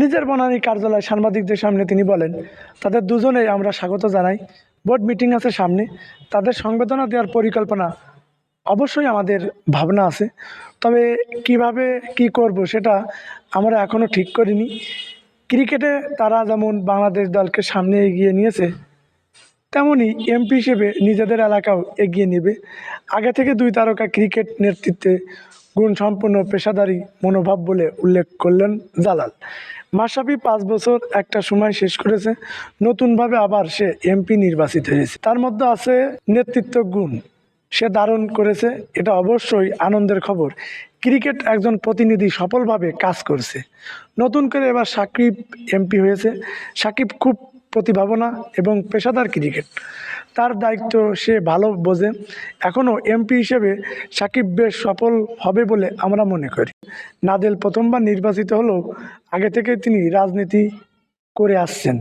নিজের বনানী কার্যালয় সাংবাদিকদের সামনে তিনি বলেন, তাদের দুজনেই আমরা স্বাগত জানাই। বোর্ড মিটিং আছে সামনে। তাদের সংবেদনা দেওয়ার পরিকল্পনা অবশ্যই আমাদের ভাবনা আছে। তবে কীভাবে কি করব সেটা আমরা এখনও ঠিক করিনি। ক্রিকেটে তারা যেমন বাংলাদেশ দলকে সামনে এগিয়ে নিয়েছে তেমনই এমপি হিসেবে নিজেদের এলাকাও এগিয়ে নেবে। আগে থেকে দুই তারকা ক্রিকেট নেতৃত্বে গুণসম্পন্ন পেশাদারী মনোভাব বলে উল্লেখ করলেন জালাল। মাসাবি পাঁচ বছর একটা সময় শেষ করেছে, নতুনভাবে আবার সে এমপি নির্বাচিত হয়েছে। তার মধ্যে আছে নেতৃত্ব গুণ। সে দারুণ করেছে, এটা অবশ্যই আনন্দের খবর। ক্রিকেট একজন প্রতিনিধি সফলভাবে কাজ করছে। নতুন করে এবার সাকিব এমপি হয়েছে। সাকিব খুব প্রতিভাবনা এবং পেশাদার ক্রিকেট। তার দায়িত্ব সে ভালো বোঝে। এখনও এমপি হিসেবে সাকিব বেশ সফল হবে বলে আমরা মনে করি। নাদেল প্রথমবার নির্বাচিত হলেও আগে থেকে তিনি রাজনীতি করে আসছেন।